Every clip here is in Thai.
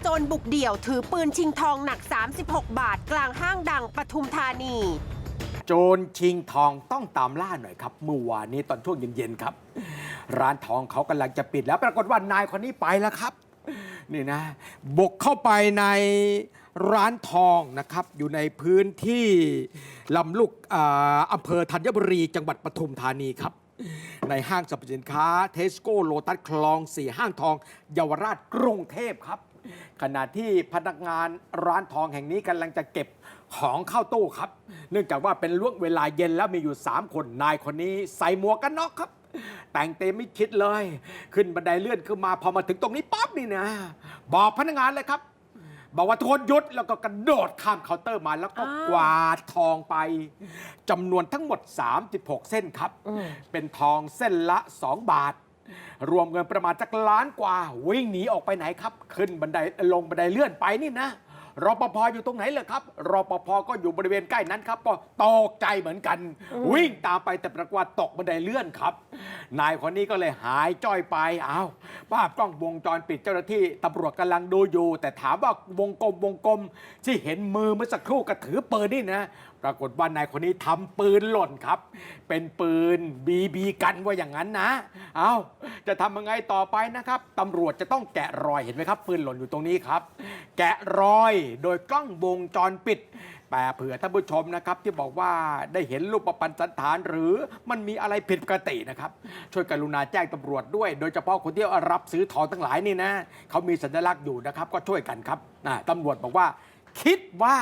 โจรบุกเดี่ยวถือปืนชิงทองหนัก 36 บาท กลางห้างดังปทุมธานี โจรชิงทองต้องตามล่าหน่อยครับเมื่อวานนี้ตอนช่วงเย็นๆครับ ร้านทองเขากำลังจะปิดแล้วปรากฏว่านายคนนี้ไปแล้วครับ นี่นะ บุกเข้าไปในร้านทองนะครับ อยู่ในพื้นที่ลำลูกอาอำเภอธัญบุรี จังหวัดปทุมธานีครับ ในห้างสรรพสินค้าเทสโก้โลตัสคลองสี่ห้างทองเยาวราชกรุงเทพครับ ขณะที่พนักงานร้านทองแห่งนี้กำลังจะเก็บของเข้าตู้ครับ เนื่องจากว่าเป็นล่วงเวลาเย็นแล้วมีอยู่ 3 คนนายคนนี้ใส่หมวกกันน็อกครับ แต่งเต็มไม่คิดเลย ขึ้นบันไดเลื่อนขึ้นมาพอมาถึงตรงนี้ปั๊บนี่นะ บอกพนักงานเลยครับ บอกว่าทุกคนหยุดแล้วก็กระโดดข้ามเคาน์เตอร์มาแล้วก็อ้าว กวาดทองไปจำนวนทั้งหมด 36 เส้นครับ เป็นทองเส้นละ 2 บาท รวมเงินประมาณจักล้านกว่า วิ่งหนีออกไปไหนครับ ขึ้นบันไดลงบันไดเลื่อนไปนี่นะรปภอยู่ตรงไหนเลยครับรปภก็อยู่บริเวณใกล้นั้นครับ ก็ตกใจเหมือนกัน วิ่งตามไปแต่ปรากฏว่าตกบันไดเลื่อนครับ นายคนนี้ก็เลยหายจ้อยไปอ้าวภาพกล้องวงจรปิดเจ้าหน้าที่ตำรวจกำลังดูอยู่ แต่ถามว่าวงกลมวงกลม ที่เห็นมือเมื่อสักครู่กระถือปืนนี่นะปรากฏว่านายคนนี้ทำปืนหล่นครับ เป็นปืนบีบีกันว่าอย่างนั้นนะ เอา จะทำยังไงต่อไปนะครับตำรวจจะต้องแกะรอยเห็นไหมครับปืนหล่นอยู่ตรงนี้ครับ แกะรอยโดยกล้องวงจรปิดแปลเผื่อท่านผู้ชมนะครับที่บอกว่าได้เห็นรูปประพันธ์สันฐาน หรือมันมีอะไรผิดปกตินะครับ ช่วยกรุณาแจ้งตำรวจด้วย โดยเฉพาะคนที่รับซื้อทองทั้งหลายนี่นะเขามีสัญลักษณ์อยู่นะครับก็ช่วยกันครับนะตำรวจบอกว่า คิดว่า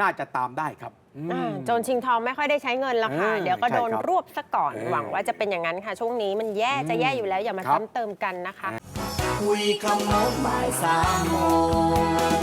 น่าจะตามได้ครับอืมอ่าโจรชิงทองไม่ค่อยได้ใช้เงินละค่ะเออเดี๋ยวก็โดนใช่ครับรวบซะก่อน เออหวังว่าจะเป็นอย่างนั้นค่ะ ช่วงนี้มันแย่จะแย่อยู่แล้วอย่ามาครับ ซ้ำเติมกันนะคะ คุยคำโน้นบ่ายสามโมง